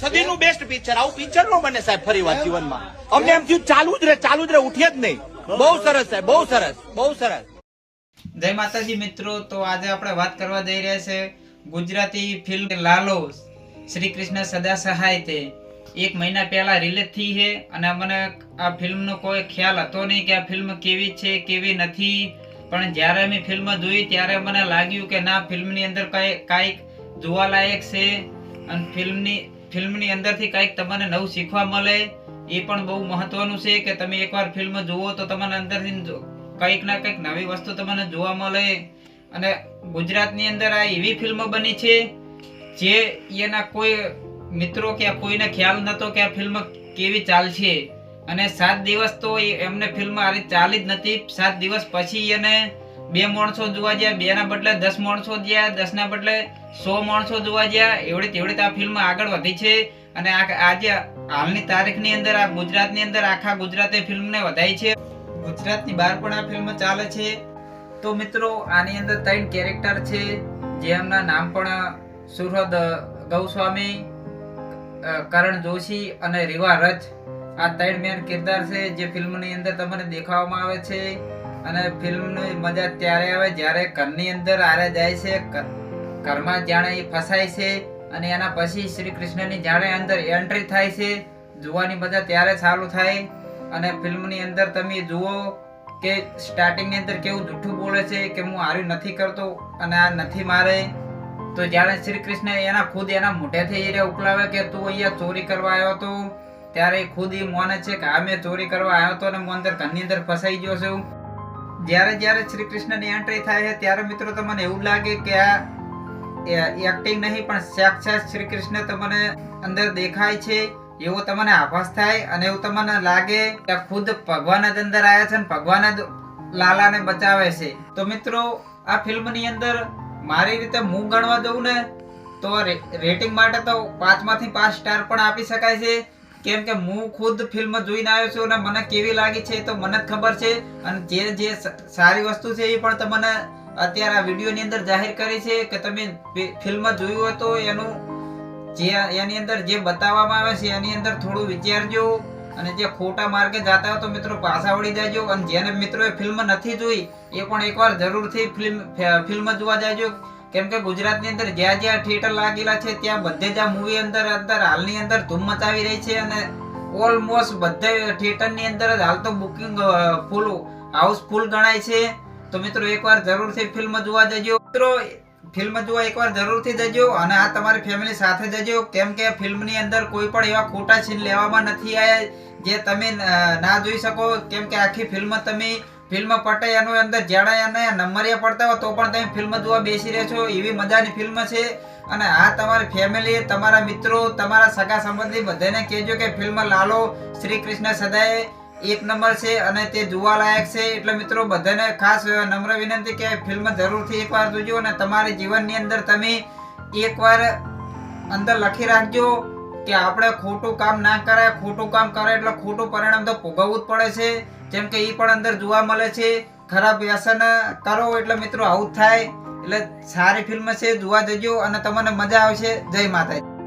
સદીનું best picture આવું picture નો બને સાહેબ ફરી વાત જીવનમાં. અમને એમ થયું ચાલુ જ રહે ચાલુ જ રહે ઉઠીએ જ નહીં. બહુ સરસ સાહેબ, બહુ સરસ બહુ સરસ. જય માતાજી મિત્રો, તો આજે આપણે વાત કરવા જઈ રહ્યા છે ગુજરાતી ફિલ્મ લાલો શ્રી કૃષ્ણ સદા સહાય તે. એક મહિના પહેલા રિલીઝ થઈ છે અને મને આ ફિલ્મનો કોઈ ખ્યાલ હતો નહીં કે આ ફિલ્મ કેવી છે, કેવી નથી. પણ જ્યારે મેં ફિલ્મ જોઈ, ત્યારે મને લાગ્યું કે ના ફિલ્મની અંદર કંઈ, કાંઈક જોવાલાયક છે. અને ફિલ્મની ફિલ્મની અંદરથી કાંઈક તમને નવું શીખવા મળે, એ પણ બહુ મહત્વનું છે કે તમે એકવાર ફિલ્મ જુઓ તો તમને અંદરથી કંઈક ના કંઈક નવી વસ્તુ તમને જોવા મળે. અને ગુજરાતની અંદર આ એવી ફિલ્મ બની છે જે એના કોઈ મિત્રો કે કોઈને ખ્યાલ નહોતો કે આ ફિલ્મ કેવી ચાલશે. અને સાત દિવસ તો એમને ફિલ્મ આ રીતે ચાલી જ નથી. સાત દિવસ પછી એને બે માણસો જોવા ગયા બે ના બદલે દસ માણસો ગયા દસ ના બદલે સો માણસો જોવા ગયા એવડી તેવડી આ ફિલ્મ આગળ વધી છે. અને આજે હાલની તારીખની અંદર, આ ગુજરાતની અંદર આખા ગુજરાતે ફિલ્મને વધાઈ છે. ગુજરાતની બહાર પણ આ ફિલ્મ ચાલે છે. તો મિત્રો, આની અંદર ત્રણ કેરેક્ટર છે જેમના નામ પણ સુરત ગૌસ્વામી કરણ જોશી અને રીવા રચ આ ત્રણ મેન કિરદાર છે, જે ફિલ્મની અંદર તમને દેખાવામાં આવે છે. અને ફિલ્મની મજા ત્યારે આવે જ્યારે ઘરની અંદર આરે જાય છે ઘરમાં જાણે એ ફસાય છે અને એના પછી શ્રી કૃષ્ણની જાણે અંદર એન્ટ્રી થાય છે. જોવાની મજા ત્યારે ચાલુ થાય અને ફિલ્મની અંદર તમે જુઓ કે સ્ટાર્ટિંગની અંદર કેવું જૂઠું બોલે છે કે હું આર્યું નથી કરતો અને આ નથી મારે. તો જ્યારે શ્રી કૃષ્ણ એના ખુદ એના મોઢેથી એને ઉકલાવે કે તું અહીંયા ચોરી કરવા આવ્યો હતો ત્યારે એ ખુદ એ મોને છે કે આ મેં ચોરી કરવા આવ્યો હતો અને હું અંદર ઘરની અંદર ફસાઈ ગયો છું. જ્યારે જ્યારે શ્રી કૃષ્ણની એન્ટ્રી થાય છે, ત્યારે મિત્રો તમને એવું લાગે કે આ એક્ટિંગ નહીં, પણ સાક્ષાત શ્રી કૃષ્ણ તમને અંદર દેખાય છે, એવો તમને આભાસ થાય અને એવું તમને લાગે કે ખુદ ભગવાન જ અંદર આવ્યા છે અને ભગવાન જ લાલાને બચાવે છે. તો મિત્રો, આ ફિલ્મની અંદર મારી રીતે હું ગણવા દઉં ને, તો રેટિંગ માટે તો પાંચમાંથી પાંચ સ્ટાર પણ આપી શકાય છે. કેમ કે હું ખુદ ફિલ્મ જોઈને આવ્યો છું અને મને કેવી લાગી છે તો મને જ ખબર છે. અને જે જે સારી વસ્તુ છે એ પણ તમને અત્યારે આ વિડીયોની અંદર જાહેર કરી છે કે તમે ફિલ્મ જોયું હોય તો એનું જે એની અંદર જે બતાવવામાં આવે છે એની અંદર થોડું વિચારજો. અને જે ખોટા માર્ગે જતા હોય તો મિત્રો પાછા વળી જાજો. અને જેને મિત્રોએ ફિલ્મ નથી જોઈ એ પણ એકવાર જરૂરથી ફિલ્મ ફિલ્મ જોવા જાજો. કેમ કે ગુજરાતની અંદર જ્યાં જ્યાં થિયેટર લાગેલા છે, ત્યાં બધે જ આ મૂવી અંદર અંદર હાલની અંદર ધૂમ મચાવી રહી છે અને ઓલમોસ્ટ બધે થિયેટરની અંદર જ હાલ તો બુકિંગ ફૂલ હાઉસફુલ ગણાય છે. તો મિત્રો એકવાર જરૂરથી ફિલ્મ જોવા જજો. મિત્રો ફિલ્મ જોવા એકવાર જરૂરથી જજો અને આ તમારી ફેમિલી સાથે જજો. કેમ કે ફિલ્મની અંદર કોઈ પણ એવા ખોટા સીન લેવામાં નથી આવ્યા જે તમે ના જોઈ શકો. કેમ કે આખી ફિલ્મ તમે ફિલ્મ પટે, એનું અંદર જ્યારે એને નંબરિયા પડતા હોય તો પણ તમે ફિલ્મ જોવા બેસી રહ્યા છો. એવી મજાની ફિલ્મ છે. અને આ તમારી ફેમિલી તમારા મિત્રો, તમારા સગા સંબંધી બધાને કહેજો કે ફિલ્મ લાલો. શ્રી કૃષ્ણ સદાય એક નંબર છે અને તે જોવાલાયક છે. એટલે મિત્રો, બધાને ખાસ નમ્ર વિનંતી કે ફિલ્મ જરૂરથી એકવાર જોજો અને તમારી જીવનની અંદર તમે એકવાર અંદર લખી રાખજો કે આપણે ખોટું કામ ના કરાય. ખોટું કામ કરાય એટલે ખોટું પરિણામ તો ભોગવવું જ પડે છે. જેમ કે એ પણ અંદર જોવા મળે છે, ખરાબ વ્યસન કરો એટલે મિત્રો આવું થાય. એટલે સારી ફિલ્મ છે, જોવા જજો અને તમને મજા આવશે. જય માતાજી.